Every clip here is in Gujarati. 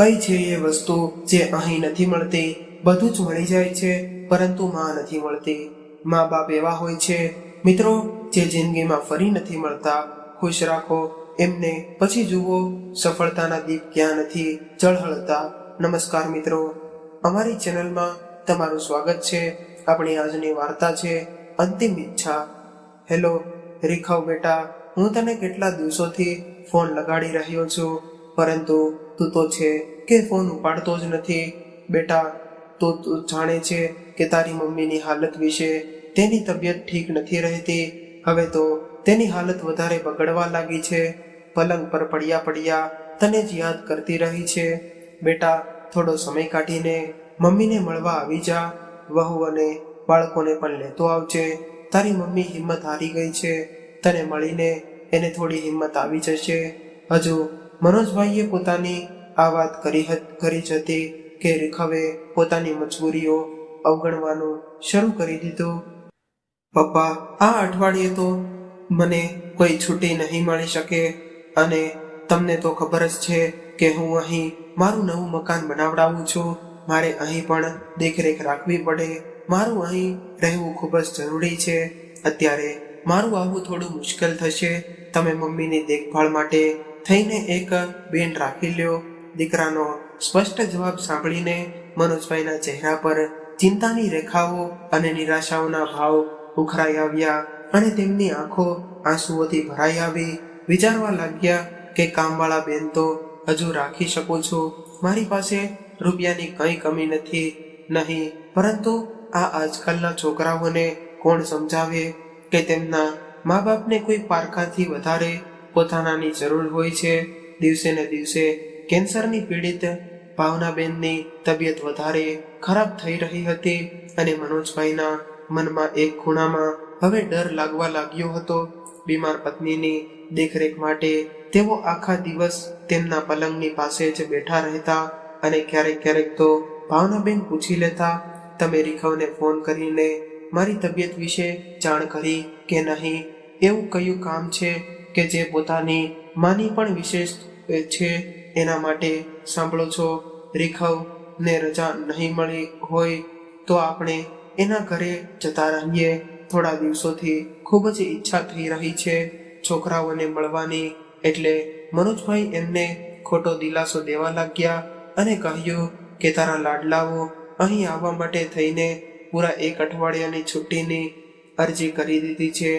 કઈ છે એ વસ્તુ જે અહીં નથી મળતી? બધું જ મળી જાય છે, પરંતુ માં નથી મળતી. મા બાપ એવા હોય છે, મિત્રો, જે જિંદગીમાં ફરી નથી મળતા, ખુશ રાખો. એમને પછી જુઓ, સફળતાના દીપ ક્યાં નથી ચળહળતા નમસ્કાર મિત્રો, અમારી ચેનલમાં તમારું સ્વાગત છે. આપણી આજની વાર્તા છે, અંતિમ ઈચ્છા. હેલો રેખાવ બેટા, હું તને કેટલા દિવસોથી ફોન લગાડી રહ્યો છું, પરંતુ તું તો છે કે ફોન ઉપાડતો જ નથી. બેટા તું જાણે છે કે તારી મમ્મીની હાલત વિશે તેની તબિયત ઠીક નથી રહેતી. હવે તો તેની હાલત વધારે બગડવા લાગી છે. પલંગ પર પડ્યા પડ્યા તને જ યાદ કરતી રહી છે. બેટા, થોડો સમય કાઢીને મમ્મીને મળવા આવી જા. વહુ અને બાળકોને પણ લેતો આવજે. તારી મમ્મી હિંમત હારી ગઈ છે. તને મળીને એને થોડી હિંમત આવી જશે. હજુ મનોજભાઈએ પોતાની આ વાત કરી કરી જ હતી કે રેખવે પોતાની મજબૂરીઓ અવગણવાનું શરૂ કરી દીધું. પપ્પા, આ અઠવાડિયે તો મને કોઈ છુટ્ટી નહીં મળી શકે અને તમને તો ખબર જ છે કે હું અહીં મારું નવું મકાન બનાવડાવું છું. મારે અહીં પણ દેખરેખ રાખવી પડે. મારું અહીં રહેવું ખૂબ જ જરૂરી છે. અત્યારે મારું આવવું થોડું મુશ્કેલ થશે. તમે મમ્મીની દેખભાળ માટે થઈને એક બેન રાખી લ્યો. દીકરાનો સ્પષ્ટ જવાબ સાંભળીને મનોજભાઈના ચહેરા પર ચિંતાની રેખાઓ અને નિરાશાઓના ભાવ ઉખરાઈ આવ્યા અને તેમની આંખો આંસુઓથી ભરાઈ આવી. વિચારવા લાગ્યા કે, કામવાળા બેન તો હજુ રાખી શકું છું. મારી પાસે રૂપિયાની કંઈ કમી નથી, નહીં, પરંતુ આ આજકાલના છોકરાઓને કોણ સમજાવે કે તેમના મા બાપને કોઈ પારખાથી વધારે પોતાનાની જરૂર હોય છે. દિવસે ને દિવસે કેન્સરની પીડિત ભાવનાબેનની તબિયત વધારે ખરાબ થઈ રહી હતી અને મનોજભાઈના મનમાં એક ખૂણામાં હવે ડર લાગવા લાગ્યો હતો. બીમાર પત્નીની દેખરેખ માટે તેઓ આખા દિવસ તેમના પલંગની પાસે જ બેઠા રહેતા અને ક્યારેક ક્યારેક તો ભાવનાબેન પૂછી લેતા, તમે રીખવને ફોન કરીને મારી તબિયત વિશે જાણ કરી કે નહીં? એવું કયું કામ છે કે જે પોતાની માની પણ વિશેષ છે, એના માટે સાંભળો છો. રીખવ ને રજા નહીં મળી હોય તો આપણે એના ઘરે જતા રહીએ. થોડા દિવસોથી ખૂબ જ ઈચ્છા થઈ રહી છે છોકરાઓને મળવાની. એટલે મનોજભાઈ એમને ખોટો દિલાસો દેવા લાગ્યા અને કહ્યું કે, તારા લાડલાઓ અહીં આવવા માટે થઈને પૂરા એક અઠવાડિયાની છુટ્ટીની અરજી કરી દીધી છે.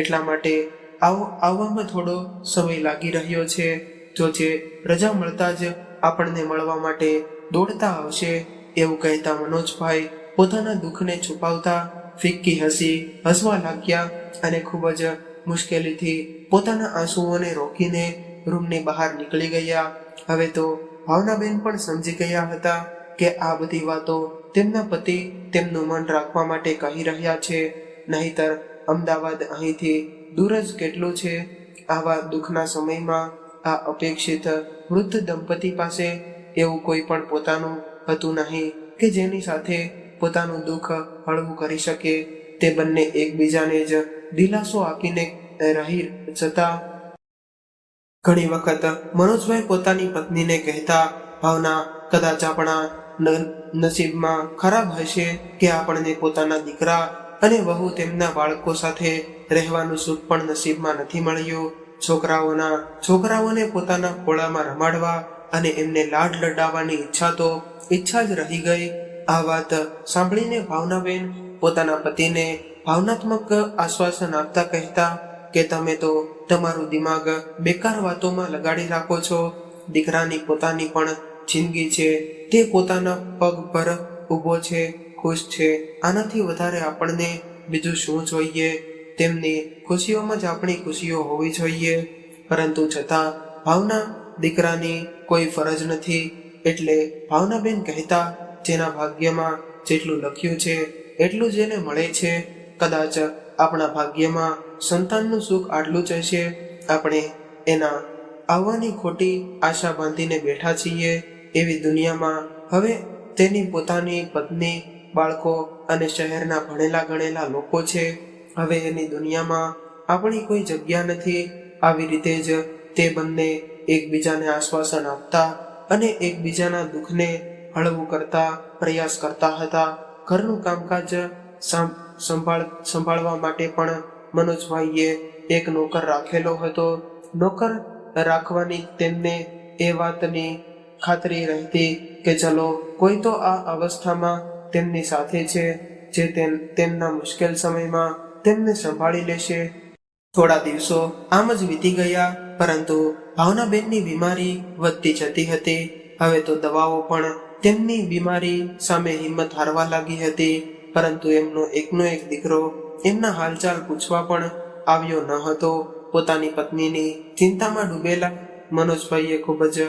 એટલા માટે આવો આવવામાં થોડો સમય લાગી રહ્યો છે. જો જે રજા મળતા જ આપણને મળવા માટે દોડતા આવશે, એવું કહેતા મનોજભાઈ પોતાના દુઃખને છુપાવતા ફિક્કી હસી હસવા લાગ્યા અને ખૂબ જ મુશ્કેલીથી પોતાના આંસુઓને રોકીને રૂમની બહાર નીકળી ગયા. હવે તો ભાવનાબેન પણ સમજી ગયા હતા કે આ બધી વાતો તેમના પતિ તેમનું મન રાખવા માટે કહી રહ્યા છે. નહીતર અમદાવાદ અહીંથી દૂર જ કેટલું છે? આવા દુઃખના સમયમાં આ અપેક્ષિત વૃદ્ધ દંપતી પાસે એવું કોઈ પણ પોતાનું હતું નહીં કે જેની સાથે પોતાનું દુઃખ હળવું કરી શકે. તે બંને એકબીજાને જ દિલાસો આપીને રહી જતા. ઘણી વખત મનોજભાઈ પોતાની પત્નીને કહેતા, ભાવના, કદાચ આપણા નસીબમાં ખરાબ હશે કે આપણને પોતાના દીકરા અને વહુ તેમના બાળકો સાથે રહેવાનું સુખ પણ નસીબમાં નથી મળ્યું. છોકરાઓના, છોકરાઓને પોતાના ખોળામાં રમાડવા અને એમને લાડ લડાવવાની ઈચ્છા તો ઈચ્છા જ રહી ગઈ. આ વાત સાંભળીને ભાવનાબેન પોતાના પતિને ભાવનાત્મક આશ્વાસન આપતા કહેતા કે તમે તો તમારું દિમાગ બેકાર વાતોમાં લગાડી રાખો છો. દીકરાની પોતાની પણ જિંદગી છે. તે પોતાના પગ પર ઊભો છે. ખુશ છે. આનાથી વધારે આપણને બીજું શું જોઈએ? તેમની ખુશીઓમાં જ આપણી ખુશીઓ હોવી જોઈએ. પરંતુ છતાં ભાવના દીકરાની કોઈ ફરજ નથી. એટલે ભાવનાબેન કહેતા, જેના ભાગ્યમાં જેટલું લખ્યું છે, એટલું જ એને મળે છે. કદાચ આપણા ભાગ્યમાં સંતાનનું સુખ આટલું જ હશે. આપણે એના આવવાની ખોટી આશા બાંધીને બેઠા છીએ. એવી દુનિયામાં હવે તેની પોતાની પત્ની બાળકો અને શહેરના ભણેલા ગણેલા લોકો છે. હવે એની દુનિયામાં આપણી કોઈ જગ્યા નથી. આવી રીતે જ તે બંને એકબીજાને આશ્વાસન આપતા અને એકબીજાના દુઃખને હળવું કરતા, પ્રયાસ કરતા હતા. ઘરનું કામકાજ સંભાળ, સંભાળવા માટે પણ મનોજભાઈએ એક નોકર રાખેલો હતો. નોકર રાખવાની તેમને એ વાતની ખાતરી રહેતી કે ચલો કોઈ તો આ અવસ્થામાં તેમની સાથે છે, જે તેમ- તેમના મુશ્કેલ સમયમાં તેમને સંભાળી લેશે. થોડા દિવસો આમ જ વીતી ગયા, પરંતુ ભાવનાબેનની બીમારી વધતી જતી હતી. હવે તો દવાઓ પણ તેમની બીમારી સામે હિંમત હારવા લાગી હતી, પરંતુ એમનો એકનો એક દીકરો એમના હાલચાલ પૂછવા પણ આવ્યો ન હતો. પોતાની પત્નીની ચિંતામાં ડૂબેલા મનોજભાઈએ ખૂબ જ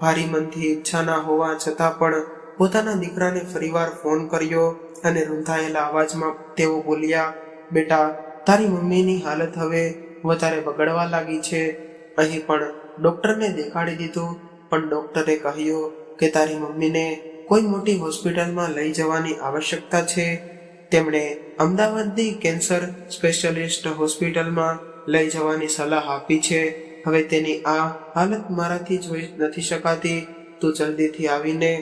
ભારી મનથી ઈચ્છા ના હોવા છતાં પણ પોતાના દીકરાને ફરીવાર ફોન કર્યો અને રૂંધાયેલા અવાજમાં તેઓ બોલ્યા, બેટા, તારી મમ્મીની હાલત હવે વધારે બગડવા લાગી છે. અહીં પણ ડોક્ટરને દેખાડી દીધું, પણ ડોક્ટરે કહ્યું કે તારી મમ્મીને કોઈ મોટી હોસ્પિટલમાં લઈ જવાની આવશ્યકતા છે. તેમણે અમદાવાદની કેન્સર સ્પેશિયાલિસ્ટ હોસ્પિટલમાં લઈ જવાની સલાહ આપી છે. હવે તેની આ હાલત મારાથી જોઈ નથી શકાતી. તું જલ્દીથી આવીને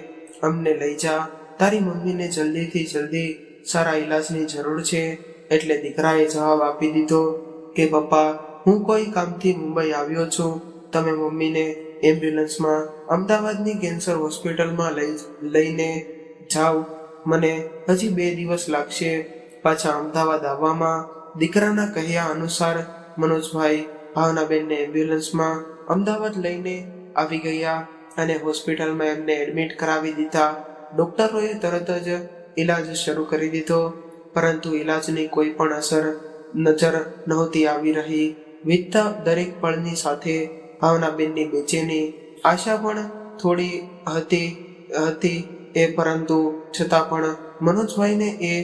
અમને લઈ જા. તારી મમ્મીને જલ્દીથી જલ્દી સારા ઈલાજની જરૂર છે. એટલે દીકરાએ જવાબ આપી દીધો કે, પપ્પા, હું કોઈ કામથી મુંબઈ આવ્યો છું. તમે મમ્મીને એમ્બ્યુલન્સમાં, અમદાવાદની કેન્સર હોસ્પિટલમાં લઈ લઈને જાઓ. મને હજી બે દિવસ લાગશે પાછા અમદાવાદ આવવામાં. દીકરાના કહ્યા અનુસાર મનોજભાઈ ભાવનાબેનને એમ્બ્યુલન્સમાં અમદાવાદ લઈને આવી ગયા. અને હોસ્પિટલમાં એમને એડમિટ કરાવી દીધા. ડોક્ટરોએ તરત જ ઈલાજ શરૂ કરી દીધો, પરંતુ ઈલાજની કોઈ પણ અસર નજર નહોતી આવી રહી. વીતતા દરેક પળની સાથે ભાવનાબેનની બેચેની આશા પણ થોડી હતી હતી એ પરંતુ છતાં પણ મનોજભાઈને એ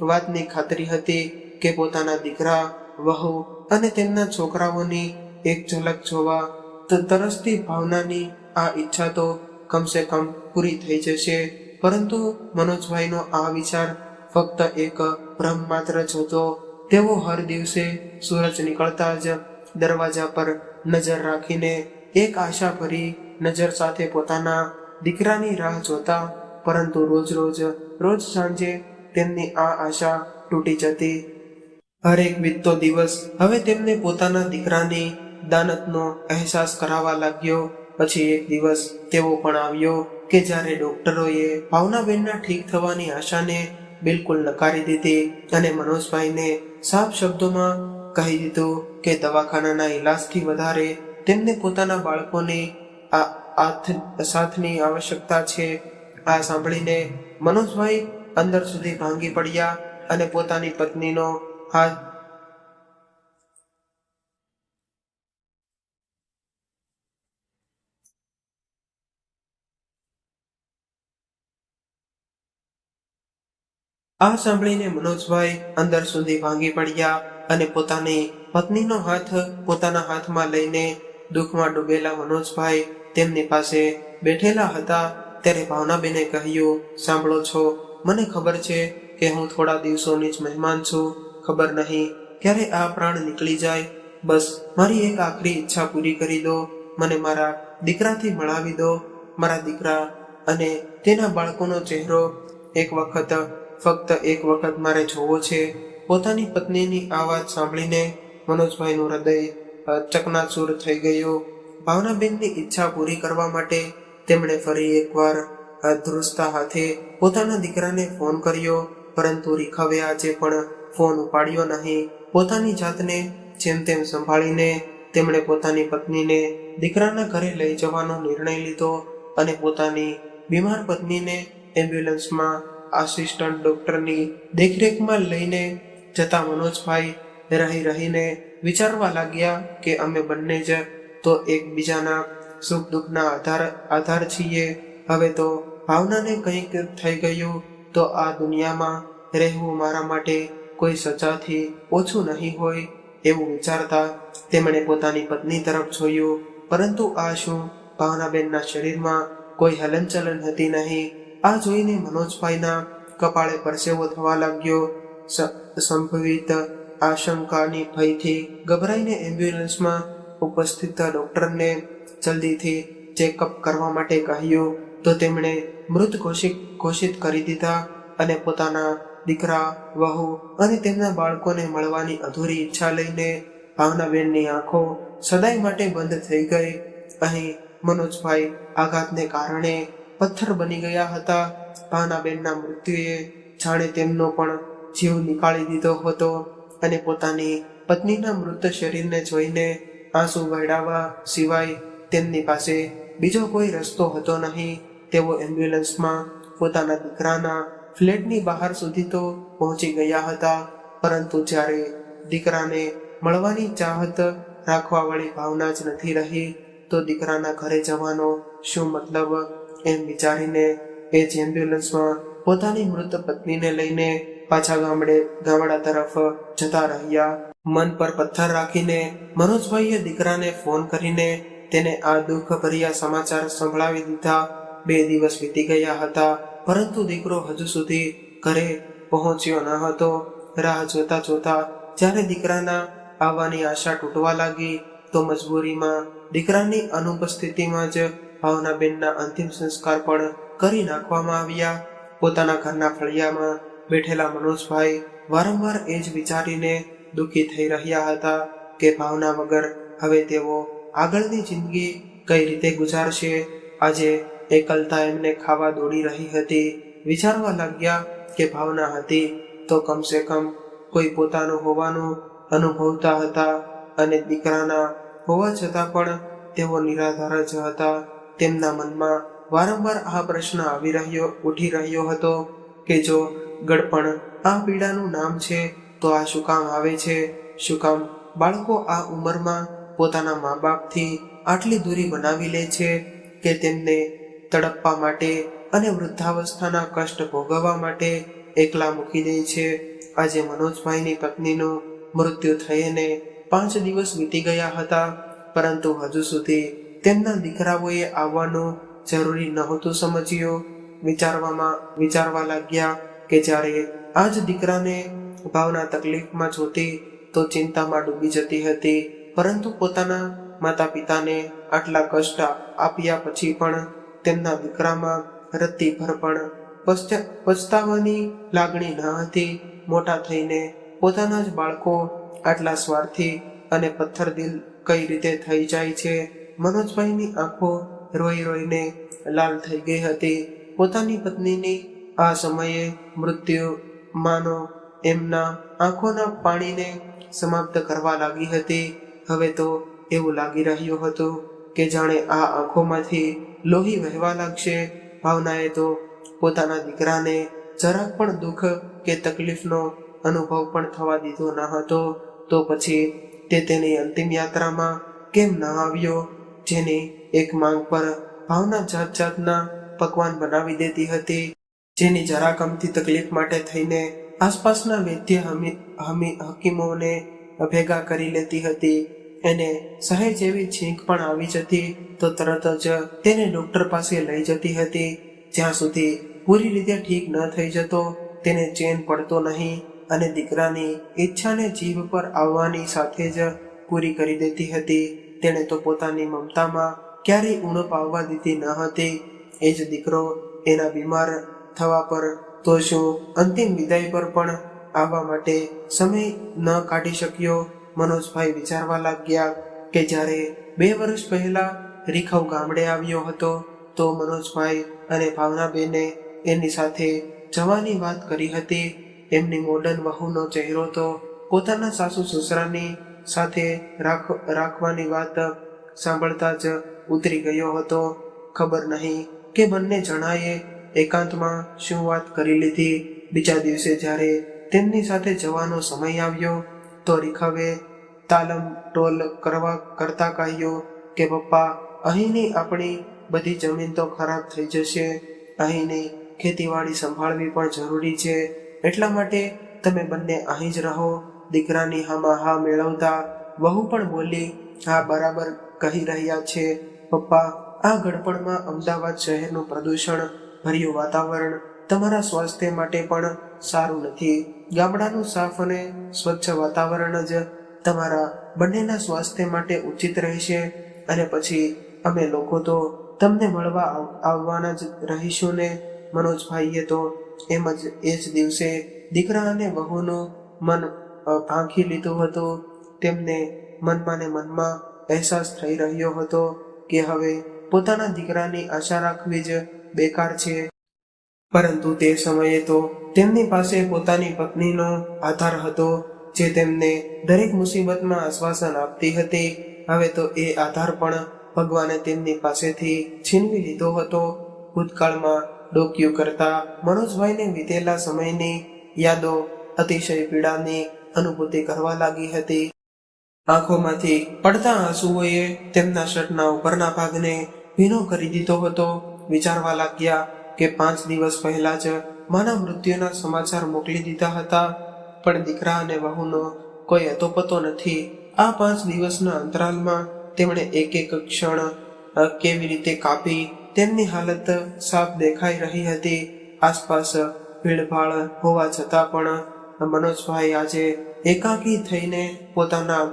વાતની ખાતરી હતી કે પોતાના દીકરા, વહુ અને તેમના છોકરાઓની એક ઝલક જોવા તરસતી ભાવનાની આ ઈચ્છા તો કમસે કમ પૂરી થઈ જશે. પરંતુ મનોજભાઈનો આ વિચાર ફક્ત એક ભ્રમ માત્ર જ હતો. તેઓ હર દિવસે સૂરજ નીકળતા જ દરવાજા પર નજર રાખીને એક આશા ભરી નજર સાથે પોતાના દીકરાની રાહ જોતા, પરંતુ રોજ રોજ રોજ સાંજે તેમની આ આશા તૂટી જતી. હરેક વીતતો દિવસ હવે તેમને પોતાના દીકરાની દાનતનો અહેસાસ કરાવવા લાગ્યો. પછી એક દિવસ તેવો પણ આવ્યો કે જ્યારે ડોક્ટરોએ ભાવનાબેનના ઠીક થવાની આશાને બિલકુલ નકારી દીધી અને મનોજભાઈને સાફ શબ્દોમાં કહી દીધું કે દવાખાનાના ઈલાજથી વધારે તેમને પોતાના બાળકોની આ સાથની આવશ્યકતા છે. આ સાંભળીને મનોજભાઈ અંદર સુધી ભાંગી પડ્યા અને પોતાની પત્નીનો હાથ આ સાંભળીને મનોજભાઈ અંદર સુધી ભાંગી પડ્યા અને પોતાની પત્નીનો હાથ પોતાના હાથમાં લઈને દુઃખમાં ડૂબેલા મનોજભાઈ તેમની પાસે બેઠેલા હતા. ત્યારે ભાવનાબેને કહ્યું, સાંભળો છો, મને ખબર છે કે હું થોડા દિવસોની જ મહેમાન છું. ખબર નહીં ક્યારે આ પ્રાણ નીકળી જાય. બસ, મારી એક આખરી ઈચ્છા પૂરી કરી દો. મને મારા દીકરાથી મળાવી દો. મારા દીકરા અને તેના બાળકોનો ચહેરો એક વખત ફક્ત એક વખત મારે જોવો છે. પોતાની પત્નીની આ વાત સાંભળીને મનોજભાઈનું હૃદય ચકનાચૂર થઈ ગયું. ભાવનાબેનની ઈચ્છા પૂરી કરવા માટે તેમણે ફરી એકવાર ધ્રુસ્તા હાથે પોતાના દીકરાને ફોન કર્યો. પરંતુ રીખવે આજે પણ ફોન ઉપાડ્યો નહીં. પોતાની જાતને જેમ તેમ સંભાળીને તેમણે પોતાની પત્નીને દીકરાના ઘરે લઈ જવાનો નિર્ણય લીધો અને પોતાની બીમાર પત્નીને એમ્બ્યુલન્સમાં આસિસ્ટન્ટ ડૉક્ટરની દેખરેખમાં લઈને જતા મનોજભાઈ રહી રહીને વિચારવા લાગ્યા કે અમે બંને જ તો એકબીજાના સુખ દુઃખના આધાર આધાર છીએ. હવે તો ભાવનાને કંઈક થઈ ગયું તો આ દુનિયામાં રહેવું મારા માટે કોઈ સજાથી ઓછું નહીં હોય એવું વિચારતા તેમણે પોતાની પત્ની તરફ જોયું. પરંતુ આ શું? ભાવનાબેનના શરીરમાં કોઈ હલનચલન હતી નહીં. આ જોઈને મનોજભાઈના કપાળે પરસેવો થવા લાગ્યો. સંભવિત આશંકાની ભયથી ગભરાઈને એમ્બ્યુલન્સમાં ઉપસ્થિત ડોક્ટરને જલ્દીથી ચેકઅપ કરવા માટે કહ્યું. તો તેમણે મૃત ઘોષિત ઘોષિત કરી દીધા અને પોતાના દીકરા, વહુ અને તેમના બાળકોને મળવાની અધૂરી ઈચ્છા લઈને ભાવનાબેનની આંખો સદાય માટે બંધ થઈ ગઈ. અહીં મનોજભાઈ આઘાતને કારણે પથ્થર બની ગયા હતા. ભાનાબેનના મૃત્યુએ જાણે તેમનો પણ જીવ નીકાળી દીધો હતો અને પોતાની પત્નીના મૃત શરીરને જોઈને આંસુ વહેડાવવા સિવાય તેમની પાસે બીજો કોઈ રસ્તો હતો નહીં. તેઓ એમ્બ્યુલન્સમાં પોતાના દીકરાના ફ્લેટની બહાર સુધી તો પહોંચી ગયા હતા, પરંતુ જ્યારે દીકરાને મળવાની ચાહત રાખવાવાળી ભાવના જ નથી રહી, તો દીકરાના ઘરે જવાનો શું મતલબ એમ વિચારીને એ જ એમ્બ્યુલન્સમાં પોતાની મૃત પત્નીને લઈને પાછા ગામડે, ગામડા તરફ જતા રહ્યા. મન પર પથ્થર રાખીને મનોજભાઈએ દીકરાને ફોન કરીને તેને આ દુઃખ ભર્યા સમાચાર સંભળાવી દીધા. બે દિવસ વીતી ગયા હતા, પરંતુ દીકરો હજુ સુધી ઘરે પહોંચ્યો ન હતો. રાહ જોતા જોતા જ્યારે દીકરાના આવવાની આશા તૂટવા લાગી, તો મજબૂરીમાં દીકરાની અનુપસ્થિતિમાં જ ભાવનાબેનના અંતિમ સંસ્કાર પણ કરી નાખવામાં આવ્યા. પોતાના ઘરના ફળિયામાં બેઠેલા મનોજભાઈ વારંવાર એ જ વિચારીને દુઃખી થઈ રહ્યા હતા કે ભાવના વગર હવે તેઓ આગળની જિંદગી કઈ રીતે ગુજારશે? આજે એકલતા એમને ખાવા દોડી રહી હતી. વિચારવા લાગ્યા કે ભાવના હતી તો કમસે કમ કોઈ પોતાનું હોવાનું અનુભવતા હતા અને દીકરાના હોવા છતાં પણ તેઓ નિરાધાર જ હતા. તેમના મનમાં વારંવાર આ પ્રશ્ન આવી રહ્યો, ઉઠી રહ્યો હતો કે જો ગળપણ આ પીડાનું નામ છે, તો આ શું કામ આવે છે? શું કામ બાળકો આ ઉંમરમાં પોતાના મા બાપથી આટલી દૂરી બનાવી લે છે કે તેમને તડપવા માટે અને વૃદ્ધાવસ્થાના કષ્ટ ભોગવવા માટે એકલા મૂકી દે છે? આજે મનોજભાઈની પત્નીનું મૃત્યુ થઈને પાંચ દિવસ વીતી ગયા હતા, પરંતુ હજુ સુધી તેમના દીકરાઓએ આવવાનું જરૂરી નહોતું સમજ્યો. વિચારવામાં વિચારવા લાગ્યા કે જ્યારે આ જ દીકરાને ભાવના તકલીફમાં જોતી, તો ચિંતામાં ડૂબી જતી હતી. પરંતુ પોતાના માતા પિતાને આટલા કષ્ટ આપ્યા પછી પણ તેમના દીકરામાં રત્તીભર પણ પશ્ચા- પછતાવાની લાગણી ન હતી. મોટા થઈને પોતાના જ બાળકો આટલા સ્વાર્થી અને પથ્થર દિલ કઈ રીતે થઈ જાય છે? મનોજભાઈની આંખો રોઈ રોઈને લાલ થઈ ગઈ હતી. પોતાની પત્નીની આ સમયે મૃત્યુ માનો એમના આંખોના પાણીને સમાપ્ત કરવા લાગી હતી. હવે તો એવું લાગી રહ્યું હતું કે જાણે આ આંખોમાંથી લોહી વહેવા લાગશે. ભાવનાએ તો પોતાના દીકરાને જરાક પણ દુઃખ કે તકલીફનો અનુભવ પણ થવા દીધો ન હતો. તો પછી તે તેની અંતિમ યાત્રામાં કેમ ન આવ્યો? જેની એક માંગ પર ભાવના જાત જાતના પકવાન બનાવી દેતી હતી, જેની જરા કમથી તકલીફ માટે થઈને આસપાસના વૈદ્ય હમી હકીમોને ભેગા કરી લેતી હતી. એને સહેજ એવી છીંક પણ આવી જતી તો તરત જ તેને ડૉક્ટર પાસે લઈ જતી હતી. જ્યાં સુધી પૂરી રીતે ઠીક ન થઈ જતો, તેને ચેન પડતો નહીં અને દીકરાની ઈચ્છાને જીભ પર આવવાની સાથે જ પૂરી કરી દેતી હતી. તેણે તો પોતાની મમતામાં ક્યારેય ઉણપ આવવા દીધી ન હતી. એ જ દીકરો એના બીમાર થવા પર તો શું અંતિમ વિદાય પર પણ આવવા માટે સમય ન કાઢી શક્યો? મનોજભાઈ વિચારવા લાગ્યા કે જ્યારે બે વર્ષ પહેલા રીખવ ગામડે આવ્યો હતો, તો મનોજભાઈ અને ભાવનાબેને એની સાથે જવાની વાત કરી હતી. એમની મોડર્ન વહુનો ચહેરો તો પોતાના સાસુ સસરાની સાથે રાખ, રાખવાની વાત સાંભળતા જ ઉતરી ગયો હતો. ખબર નહીં કે બંને જણાએ એકાંતમાં શું વાત કરી લીધી. બીજા દિવસે જ્યારે તેમની સાથે જવાનો સમય આવ્યો, તો રીખવે તાલમ ટોલ કરવા કરતા કહ્યું કે, પપ્પા, અહીંની આપણી બધી જમીન તો ખરાબ થઈ જશે. અહીંની ખેતીવાડી સંભાળવી પણ જરૂરી છે. એટલા માટે તમે બંને અહીં જ રહો. દીકરાની હામાં હા મેળવતા વહુ પણ બોલી, હા, બરાબર કહી રહ્યા છે. પપ્પા, આ ગડપણમાં અમદાવાદ શહેરનું પ્રદૂષણ ભર્યું વાતાવરણ તમારા સ્વાસ્થ્ય માટે પણ સારું નથી. ગામડાનું સાફ અને સ્વચ્છ વાતાવરણ જ તમારા બંનેના સ્વાસ્થ્ય માટે ઉચિત રહેશે. અને પછી અમે લોકો તો તમને મળવા આવવાના જ રહીશું ને, મનોજભાઈએ તો એમ જ એ જ દિવસે દીકરા અને વહુનું મન ભાંખી લીધું હતું. તેમને મનમાં ને મનમાં અહેસાસ થઈ રહ્યો હતો કે હવે પોતાના દીકરાની આશા રાખવી જ બેકાર છે. પરંતુ તે સમયે તો તેમની પાસે પોતાની પત્નીનો આધાર હતો, જે તેમને દરેક મુસીબતમાં આશ્વાસન આપતી હતી. હવે તો એ આધાર પણ ભગવાને તેમની પાસેથી છીનવી લીધો હતો. ભૂતકાળમાં ડોક્યુ કરતા મનોજભાઈને વીતેલા સમયની યાદો અતિશય પીડાની અનુભૂતિ કરવા લાગી હતી. આંખોમાંથી પડતા આંસુઓએ તેમના શર્ટના ઉપરના ભાગને ભીનો કરી દીધો હતો. વિચારવા લાગ્યા કે પાંચ દિવસ પહેલા જ માના મૃત્યુના સમાચાર મોકલી દીધા હતા. પણ દીકરા અને વહુનો કોઈ અતોપતો નથી. આ પાંચ દિવસના અંતરાલમાં તેમણે એક એક ક્ષણ કેવી રીતે કાપી તેમની હાલત સાફ દેખાઈ રહી હતી. આસપાસ ભીડભાડ હોવા છતાં પણ મનોજભાઈ આજે એકાકી થઈને પોતાના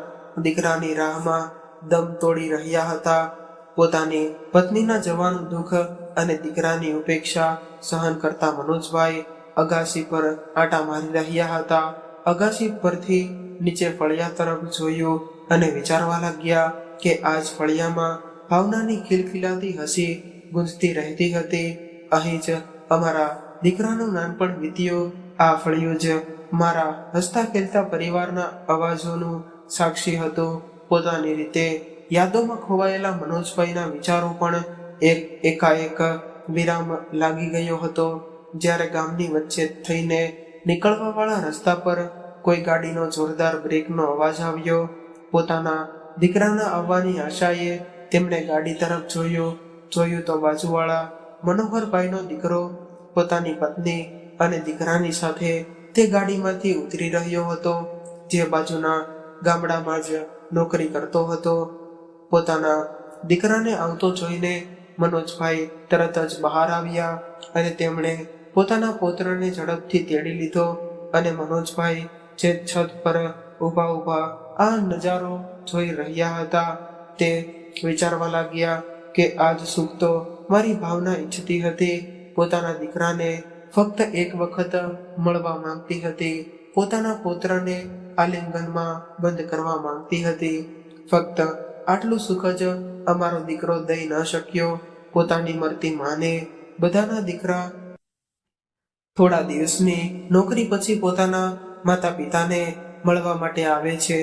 દીકરાની રાહમાં દમ તોડી રહ્યા હતા. પોતાની પત્નીના જવાનું દુઃખ અને દીકરાની ઉપેક્ષા સહન કરતા મનોજભાઈ અગાસી પર આટા મારી રહ્યા હતા. અગાસી પરથી નીચે ફળિયા તરફ જોયું અને વિચારવા લાગ્યા કે આજ ફળિયામાં ભાવનાની ખિલખિલાતી હસી ગુંજતી રહેતી હતી. અહીં જ અમારા દીકરાનું નાનપણ વીત્યું. આ ફળિયું જ મારા હસતા ખેલતા પરિવારના અવાજોનું સાક્ષી હતું. પોતાની રીતે યાદોમાં ખોવાયેલા મનોજભાઈના વિચારો પણ એક એકાએક વિરામ લાગી ગયો હતો. જ્યારે ગામની વચ્ચે થઈને નીકળવાવાળા રસ્તા પર કોઈ ગાડીનો જોરદાર બ્રેકનો અવાજ આવ્યો. પોતાના દીકરાના આવવાની આશાએ તેમણે ગાડી તરફ જોયો. જોયું તો બાજુવાળા મનોહરભાઈનો દીકરો, પોતાની પત્ની અને દીકરાની સાથે તે ગાડીમાંથી ઉતરી રહ્યો હતો, જે બાજુના ગામડામાં જ નોકરી કરતો હતો. પોતાના દીકરાને આવતો જોઈને મનોજભાઈ તરત જ બહાર આવ્યા અને તેમણે પોતાના પોતરાને ઝડપથી તેડી લીધો અને મનોજભાઈ જે છત પર ઊભા ઊભા આ નજારો જોઈ રહ્યા હતા તે વિચારવા લાગ્યા કે આજ સુખ તો મારી ભાવના ઈચ્છતી હતી. પોતાના દીકરાને ફક્ત એક વખત મળવા માંગતી હતી. પોતાના પુત્રને આલિંગનમાં બંધ કરવા માંગતી હતી. ફક્ત આટલું સુખ જ અમારો દીકરો દઈ ન શક્યો. પોતાની મરતી માને. બધાના દીકરા થોડા દિવસની નોકરી પછી પોતાના માતા પિતાને મળવા માટે આવે છે.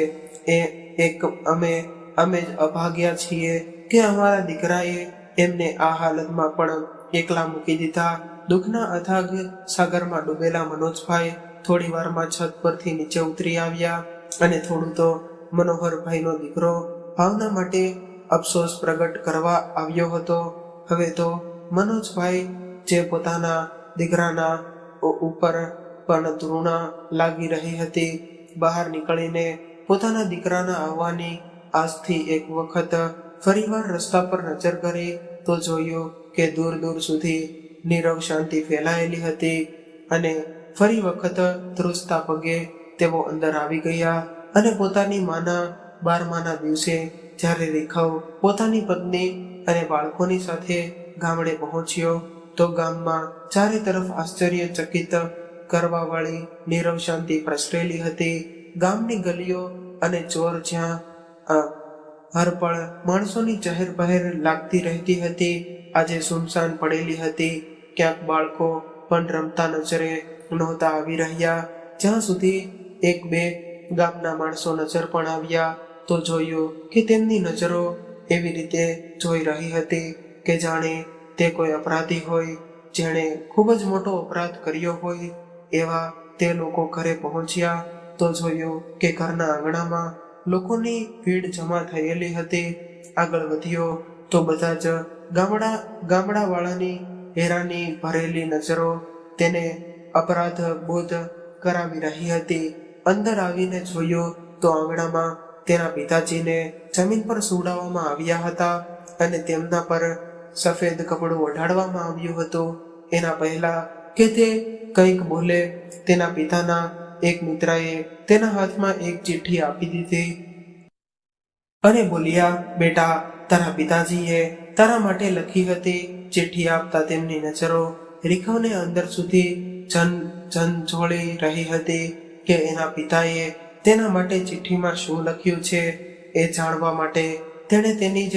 એ એક અમે અમે જ અભાગ્યા છીએ કે અમારા દીકરાએ એમને આ હાલતમાં પણ એકલા મૂકી દીધા. દુઃખના અથાગ સાગરમાં ડૂબેલા મનોજભાઈ થોડી વારમાં છત પરથી નીચે ઉતરી આવ્યા અને થોડું તો મનોહરભાઈનો દીકરો ભાવના માટે અફસોસ પ્રગટ કરવા આવ્યો હતો. હવે તો મનોજભાઈ જે પોતાના દીકરાના ઉપર પણ ધૃણા લાગી રહી હતી, બહાર નીકળીને પોતાના દીકરાના આવવાની આજથી એક વખત ફરીવાર રસ્તા પર નજર કરી તો જોયું કે દૂર દૂર સુધી નીરવ શાંતિ ફેલાયેલી હતી અને ફરી વખત ધ્રુજતા પગે તેઓ અંદર આવી ગયા અને પોતાની માના બારમાના દિવસે જ્યારે રેખાવ પોતાની પત્ની અને બાળકોની સાથે ગામડે પહોંચ્યો, તો ગામમાં ચારે તરફ આશ્ચર્યચકિત કરવા વાળી નીરવ શાંતિ પ્રસરેલી હતી. ગામની ગલીઓ અને ચોર જ્યાં હરપળ માણસોની ચહેર પહેર લાગતી રહેતી હતી, આજે સુમસાન પડેલી હતી. ક્યાંક બાળકો પણ રમતા નજરે નહોતા આવી રહ્યા. જ્યાં સુધી એક બે ગામના માણસો નજર પણ આવ્યા, તો જોયું કે તેમની નજરો એવી રીતે જોઈ રહી હતી કે જાણે તે કોઈ અપરાધી હોય, જેણે ખૂબ જ મોટો અપરાધ કર્યો હોય. એવા તે લોકો ઘરે પહોંચ્યા, તો જોયું કે ઘરના આંગણામાં લોકોની ભીડ જમા થયેલી હતી. આગળ વધ્યો, તો બધા જ ગામડા, ગામડાવાળાની હેરાની ભરેલી નજરો તેને અપરાધ બોધ કરાવી રહી હતી. અંદર આવીને જોયું તો આંગણામાં તેના પિતાજીને જમીન પર સુવડાવવામાં આવ્યા હતા અને તેમના પર સફેદ કપડું ઓઢાડવામાં આવ્યું હતું. એના પહેલા કે તે કંઈક બોલે, તેના પિતાના એક મિત્રએ તેના હાથમાં એક ચિઠ્ઠી આપી દીધી અને બોલ્યા, બેટા, તારા પિતાજીએ તારા માટે લખી હતી ચિઠ્ઠી આપતા તેમની નજરો રીખવને અંદર સુધી જન જનઝોળી રહી હતી કે એના પિતાએ તેના માટે ચિઠ્ઠીમાં શું લખ્યું છે એ જાણવા માટે તેણે તેની જ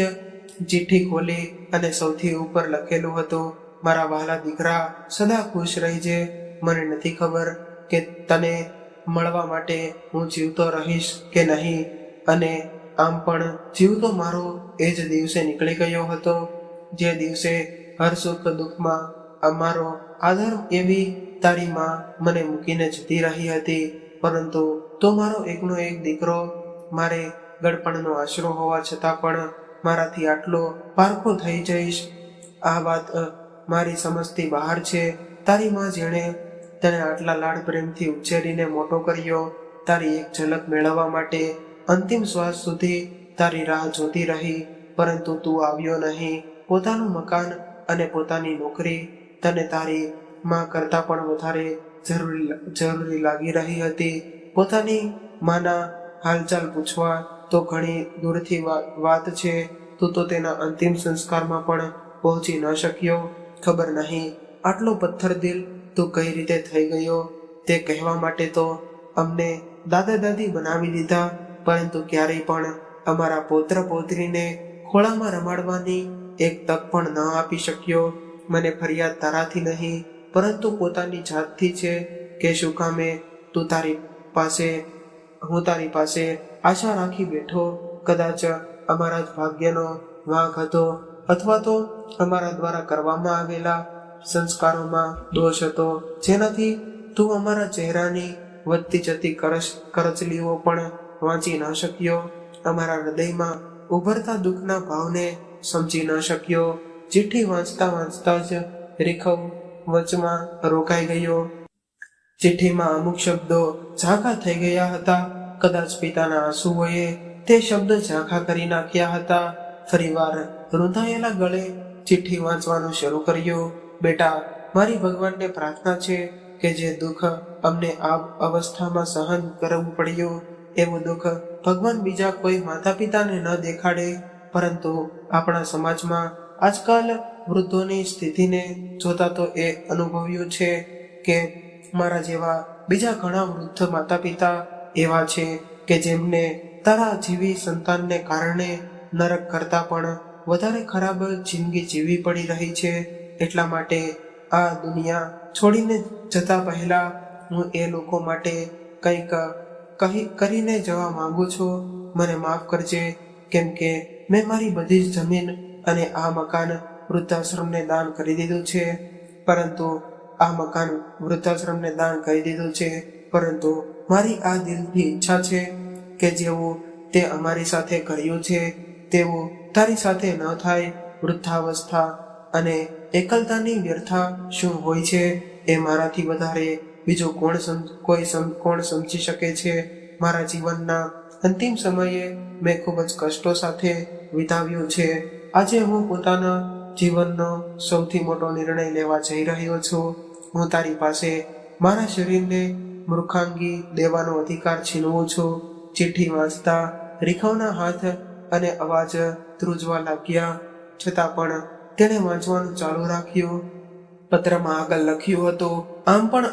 ચિઠ્ઠી ખોલી અને સૌથી ઉપર લખેલું હતું, મારા વહાલા દીકરા, સદા ખુશ રહીજે. મને નથી ખબર કે તને મળવા માટે હું જીવતો રહીશ કે નહીં. અને આમ પણ જીવતો મારો એ જ દિવસે નીકળી ગયો હતો. જે દિવસે હર સુખ દુઃખમાં અમારો આધાર એવી તારી માં મને મૂકીને જતી રહી હતી. પરંતુ તો મારો એકનો એક દીકરો, મારે ગળપણનો આશરો હોવા છતાં પણ મારાથી આટલો પારખો થઈ જઈશ. આ વાત મારી સમજથી બહાર છે. તારી માં જેણે તને આટલા લાડ પ્રેમથી ઉછેરીને મોટો કર્યો, તારી એક ઝલક મેળવવા માટે અંતિમ શ્વાસ સુધી તારી રાહ જોતી રહી. પરંતુ તું આવ્યો નહીં. પોતાનું મકાન અને પોતાની નોકરી તને તારી માં કરતાં પણ વધારે જરૂરી જરૂરી લાગી રહી હતી. પોતાની માના હાલચાલ પૂછવા તો ઘણી દૂરથી વાત છે. તું તો તેના અંતિમ સંસ્કારમાં પણ પહોંચી ન શક્યો. ખબર નહીં આટલો પથ્થર દિલ તું કઈ રીતે થઈ ગયો? તે કહેવા માટે તો અમને દાદા દાદી બનાવી દીધા, પરંતુ ક્યારેય પણ અમારા પૌત્ર પૌત્રીને ખોળામાં રમાડવાની એક તક પણ ન આપી શક્યો. મને ફરિયાદ તારાથી નહીં, પરંતુ પોતાની જાતથી છે કે શું કામે તું તારી પાસે, હું તારી પાસે આશા રાખી બેઠો. કદાચ અમારા જ ભાગ્યનો વાંક હતો, અથવા તો અમારા દ્વારા કરવામાં આવેલા સંસ્કારોમાં દોષ હતો. જેનાથી તું અમારા ચહેરાની વધતી જતી કરશ કરચલીઓ પણ વાંચી ન શક્યો. અમારા હૃદયમાં ઉભરતા દુઃખના ભાવને સમજી ન શક્યો. ચિઠ્ઠી વાંચતા વાંચતા જ રેખવ વચમાં રોકાઈ ગયો. ચિઠ્ઠીમાં અમુક શબ્દો ઝાંખા થઈ ગયા હતા. કદાચ પિતાના આંસુઓએ તે શબ્દ ઝાંખા કરી નાખ્યા હતા. ફરીવાર રૂંધાયેલા ગળે ચિઠ્ઠી વાંચવાનું શરૂ કર્યું. બેટા, મારી ભગવાનને પ્રાર્થના છે કે જે દુઃખ અમને આ અવસ્થામાં સહન કરવું પડ્યું, એવું દુઃખ ભગવાન બીજા કોઈ માતા પિતાને ન દેખાડે. પરંતુ આપણા સમાજમાં આજકાલ વૃદ્ધોની સ્થિતિને જોતા તો એ અનુભવ્યું છે કે મારા જેવા બીજા ઘણા વૃદ્ધ માતા પિતા એવા છે કે જેમને તારા જેવી સંતાનને કારણે નરક કરતા પણ વધારે ખરાબ જિંદગી જીવી પડી રહી છે. એટલા માટે આ દુનિયા છોડીને જતા પહેલા હું એ લોકો માટે કંઈક કહી, કરીને જવા માંગુ છું. મને માફ કરજે, કેમ કે મેં મારી બધી જ જમીન અને આ મકાન વૃદ્ધાશ્રમને દાન કરી દીધું છે. પરંતુ આ મકાન વૃદ્ધાશ્રમને દાન કરી દીધું છે. પરંતુ મારી આ દિલથી ઈચ્છા છે કે જેવું તે અમારી સાથે કર્યું છે, તેવું તારી સાથે ન થાય. વૃદ્ધાવસ્થા અને એકલતાની વ્યર્થા શું હોય છે એ મારાથી વધારે બીજું કોણ કોઈ કોણ સમજી શકે છે? મારા જીવનના અંતિમ સમયે મેં ખૂબ જ કષ્ટો સાથે વિતાવ્યું છે. આજે હું પોતાના જીવનનો સૌથી મોટો નિર્ણય લેવા જઈ રહ્યો છું. હું તારી પાસે મારા શરીરને મૂર્ખાંગી દેવાનો અધિકાર છીનવું છું. ચિઠ્ઠી વાંચતા રીખવના હાથ અને અવાજ ધ્રુજવા લાગ્યા. છતાં પણ તેણે વાંચવાનું ચાલુ રાખ્યું. પત્રમાં આગળ લખ્યું હતું, આમ પણ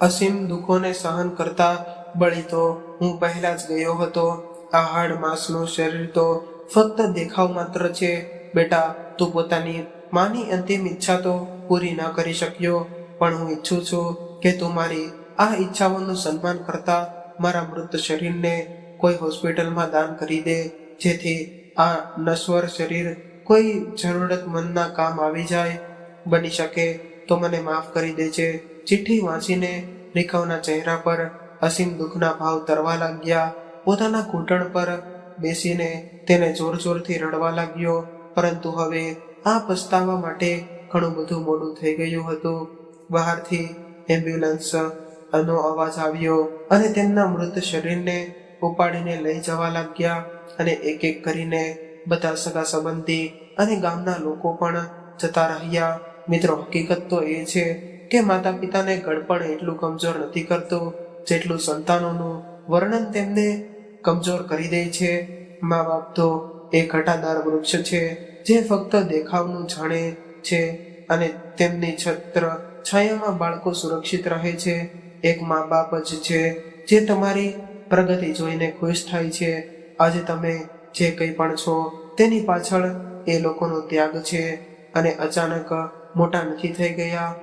અસીમ દુઃખોને સહન કરતા બળી તો હું પહેલા જ ગયો હતો. આ હાડ માંસનું શરીર તો ફક્ત દેખાવ માત્ર છે. બેટા, તું પોતાની માની અંતિમ ઈચ્છા તો પૂરી ન કરી શક્યો, પણ હું ઈચ્છું છું કે તું મારી આ ઈચ્છાઓનું સન્માન કરતા મારા મૃત શરીરને કોઈ હોસ્પિટલમાં દાન કરી દે, જેથી આ નશ્વર શરીર કોઈ જરૂરતમંદના કામ આવી જાય. બની શકે તો મને માફ કરી દેજે. ચિઠ્ઠી વાંચીને રેખાઓના ચહેરા પર અસીમ દુઃખના ભાવ તરવા લાગ્યા. પોતાના ઘૂંટણ પર બેસીને તેને જોર જોરથી રડવા લાગ્યો, પરંતુ હવે આ પસ્તાવા માટે ઘણું બધું મોડું થઈ ગયું હતું. બહારથી એમ્બ્યુલન્સ નો અવાજ આવ્યો અને તેમના મૃત શરીરને ઉપાડીને લઈ જવા લાગ્યા અને એક એક કરીને બધા સગા સંબંધી અને ગામના લોકો પણ જતા રહ્યા. મિત્રો, હકીકત તો એ છે કે માતા પિતાને ગળપણ એટલું કમજોર નથી કરતું જેટલું સંતાનોનું વર્ણન તેમને કમજોર કરી દે છે. મા બાપ તો એ ઘટાદાર વૃક્ષ છે, જે ફક્ત દેખાવનું જાણે છે અને તેમની છત્ર છાયામાં બાળકો સુરક્ષિત રહે છે. એક મા બાપ જ છે, જે તમારી પ્રગતિ જોઈને ખુશ થાય છે. આજે તમે જે કંઈ પણ છો, તેની પાછળ એ લોકોનો ત્યાગ છે અને અચાનક મોટા નથી થઈ ગયા.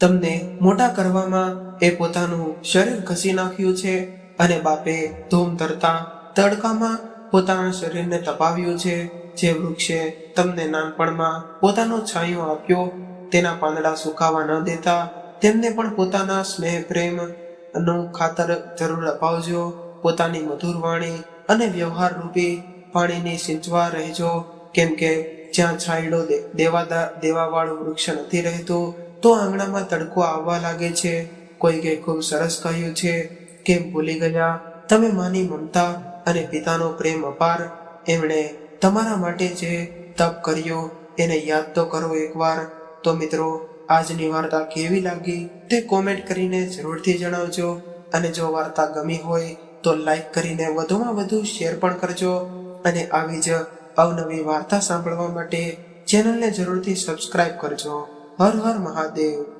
તમને મોટા કરવામાં એ પોતાનું શરીર ઘસી નાખ્યું છે. અને બાપે ધૂમ ધરતા તડકામાં પોતાના શરીરને તપાવ્યું છે. જે વૃક્ષે તમને નાનપણમાં પોતાનો છાંયો આપ્યો, તેના પાંદડા સુકાવા ન દેતા, તેમને પણ પોતાના સ્નેહ, પ્રેમનું ખાતર જરૂર અપાવજો. પોતાની મધુર વાણી અને વ્યવહાર રૂપી પાણીની સિંચવા રહેજો. કેમ કે જ્યાં છાંયડો દે- દેવાદાર દેવાવાળું વૃક્ષ નથી રહેતું, તો આંગણામાં તડકો આવવા લાગે છે. કોઈકે ખૂબ સરસ કહ્યું છે. કેમ ભૂલી ગયા? તમે માની મમતા અને પિતાનો પ્રેમ અપાર. એમણે તમારા માટે જે તપ કર્યો એને યાદ તો કરો એકવાર. તો મિત્રો, આજની વાર્તા કેવી લાગી તે કોમેન્ટ કરીને જરૂરથી જણાવજો. અને જો વાર્તા ગમી હોય તો લાઈક કરીને વધુમાં વધુ શેર પણ કરજો. અને આવી જ અવનવી વાર્તા સાંભળવા માટે ચેનલને જરૂરથી સબસ્ક્રાઇબ કરજો. હર હર મહાદેવ.